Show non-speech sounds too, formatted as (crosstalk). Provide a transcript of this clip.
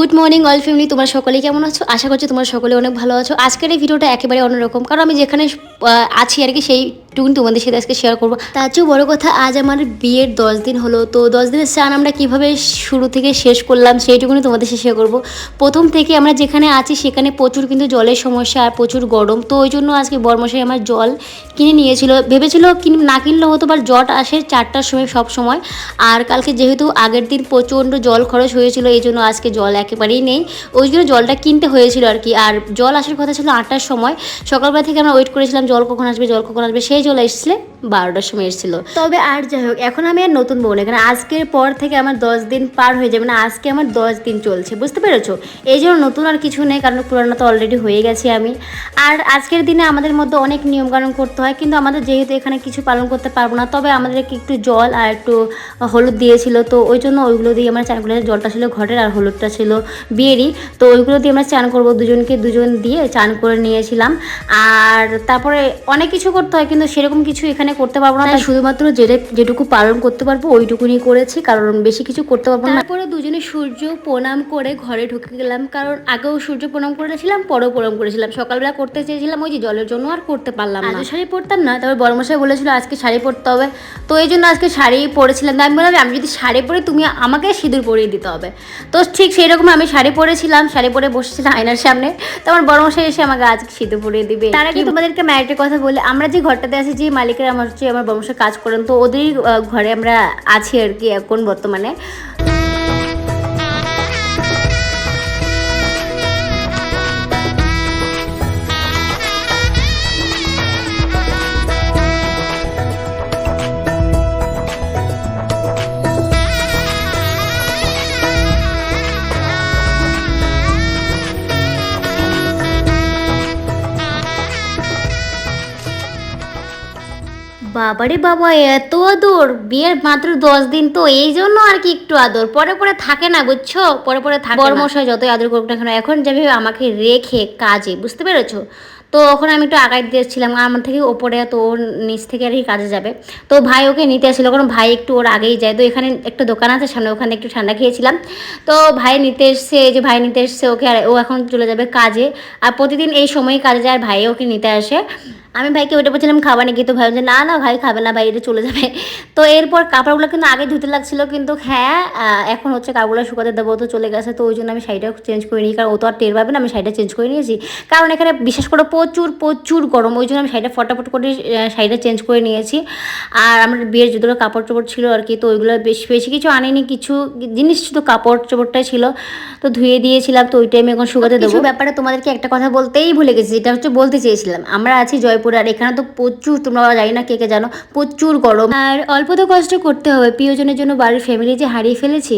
Good morning all family তোমরা সকলে কেমন আছো? আশা করছি তোমার সকলে অনেক ভালো আছো। আজকের এই ভিডিওটা একেবারে অন্যরকম। কারণ আমি যেখানে আছি আর কি সেইটুকুনি তোমাদের সাথে আজকে শেয়ার করব। তার চেয়েও বড় কথা, আজ আমার বিয়ের দশ দিন হলো, তো দশ দিনের স্নান আমরা কীভাবে শুরু থেকে শেষ করলাম সেইটুকুনি তোমাদের সাথে শেয়ার করব। প্রথম থেকে আমরা যেখানে আছি সেখানে প্রচুর কিন্তু জলের সমস্যা আর প্রচুর গরম, তো ওই জন্য আজকে বরমশাই আমার জল কিনে নিয়েছিল। ভেবেছিল না কিনলে হতো বা জট আসে চারটার সময় সব সময়, আর কালকে যেহেতু আগের দিন প্রচণ্ড জল খরচ হয়েছিল, এই জন্য আজকে জল একেবারেই নেই। ওই জন্য জলটা কিনতে হয়েছিল আর কি, আর জল আসার কথা ছিল আটটার সময়। সকালবেলা থেকে আমরা ওয়েট করেছিলাম, জল কখন আসবে, জল কখন আসবে, সেই জল এসেছিলে? বারোটার সময় এসেছিল। তবে আর যাই হোক, এখন আমি আর নতুন বউ না, কারণ আজকের পর থেকে আমার দশ দিন পার হয়ে যাবে না, আজকে আমার দশ দিন চলছে, বুঝতে পেরেছ? এই জন্য নতুন আর কিছু নেই, কারণ পুরানো তো অলরেডি হয়ে গেছি আমি। আর আজকের দিনে আমাদের মধ্যে অনেক নিয়মকানুন করতে হয়, কিন্তু আমাদের যেহেতু এখানে কিছু পালন করতে পারব না, তবে আমাদেরকে একটু জল আর একটু হলুদ দিয়েছিল, তো ওই জন্য ওইগুলো দিয়ে আমরা চান করে জলটা ছিল ঘরের আর হলুদটা ছিল বিয়েরই, তো ওইগুলো দিয়ে আমরা চান করব, দুজনকে দুজন দিয়ে চান করে নিয়েছিলাম। আর তারপরে অনেক কিছু করতে হয়, কিন্তু সেরকম কিছু এখানে করতে পারব না তাই শুধুমাত্র যেটা যেটুকু পালন করতে পারব ওইটুকুনি করেছি কারণ বেশি কিছু করতে পারব না। তারপরে দুজনে সূর্য প্রণাম করে ঘরে ঢুকে গেলাম কারণ আগেও সূর্য প্রণাম করেছিলাম পরেও প্রণাম করেছিলাম। সকালবেলা করতে চেয়েছিলাম ওই যে জলের জন্য আর করতে পারলাম না। শাড়ি পরতাম না তারপর বড়মশাই বলেছিল আজকে শাড়ি পরতে হবে। তো এই জন্য আজকে শাড়ি পরেছিলাম। আমি বললাম আমি যদি শাড়ি পরে তুমি আমাকে সিঁদুর পরিয়ে দিতে হবে। তো ঠিক সেই রকম আমি শাড়ি পরেছিলাম শাড়ি পরে বসেছিলাম আয়নার সামনে। তো আমার বড়মশাই এসে আমাকে আজকে সিঁদুর পরিয়ে দিবে। তার আগে তোমাদেরকে ম্যারিটের কথা বলে আমরা যে ঘরটাতে আছি যে মালিকের হচ্ছে আমার বংশে কাজ করেন। তো ওদেরই ঘরে আমরা আছি আর কি এখন বর্তমানে। বাবারে বাবা, এত আদর। বিয়ের মাত্র দশ দিন তো, এই জন্য আর কি একটু আদর। পরে পরে থাকে না, বুঝছ? পরে পরে থাকে বর্মশাই যতই আদর করুক না কেন, এখন যাবে আমাকে রেখে কাজে, বুঝতে পেরেছ? তো ওখানে আমি একটু আগাই দিয়েছিলাম আমার থেকে ওপরে তো ওর নিচ থেকে আর কি কাজে যাবে। তো ভাই ওকে নিতে আসছিল, কারণ ভাই একটু ওর আগেই যায়। তো এখানে একটা দোকান আছে, সামনে ওখানে একটু ঠান্ডা খেয়েছিলাম। তো ভাই নিতে এসছে যে ভাই নিতে এসছে ওকে, আর ও এখন চলে যাবে কাজে। আর প্রতিদিন এই সময়ই কাজে যায়, ভাই ওকে নিতে আসে। আমি ভাইকে ওইটা বলছিলাম খাবার নাকি? তো ভাই বলছে না না ভাই খাবে না ভাই এটা চলে যাবে। (laughs) তো এরপর কাপড়গুলো কিন্তু আগে ধুতে লাগছিল কিন্তু হ্যাঁ এখন হচ্ছে কাপড়গুলো শুকাতে দেবো তো চলে গেছে। তো ওই জন্য আমি শাড়িটা চেঞ্জ করে নিই কারণ ও তো আর টের পাবে না আমি শাড়িটা চেঞ্জ করে নিয়েছি। কারণ এখানে বিশেষ করে প্রচুর প্রচুর গরম ওই জন্য আমি শাড়িটা ফটাফট করে শাড়িটা চেঞ্জ করে নিয়েছি। আর আমার বিয়ের যতগুলো কাপড় চোপড় ছিল আর কি তো ওইগুলো বেশি বেশি কিছু আনিনি কিছু জিনিস শুধু কাপড় চোপড়টাই ছিল তো ধুয়ে দিয়েছিলাম তো ওই টাইমে এখন শুকাতে দেবো। ব্যাপারে তোমাদেরকে একটা কথা বলতেই ভুলে গেছি যেটা হচ্ছে বলতে চেয়েছিলাম আমরা আছি জয়পুরে আর এখানে তো প্রচুর, তোমরা জানি না কে কে জানো, প্রচুর গরম। আর অল্প তো কষ্ট করতে হবে, প্রিয়জনের জন্য, বাড়ির ফ্যামিলি যে হারিয়ে ফেলেছি।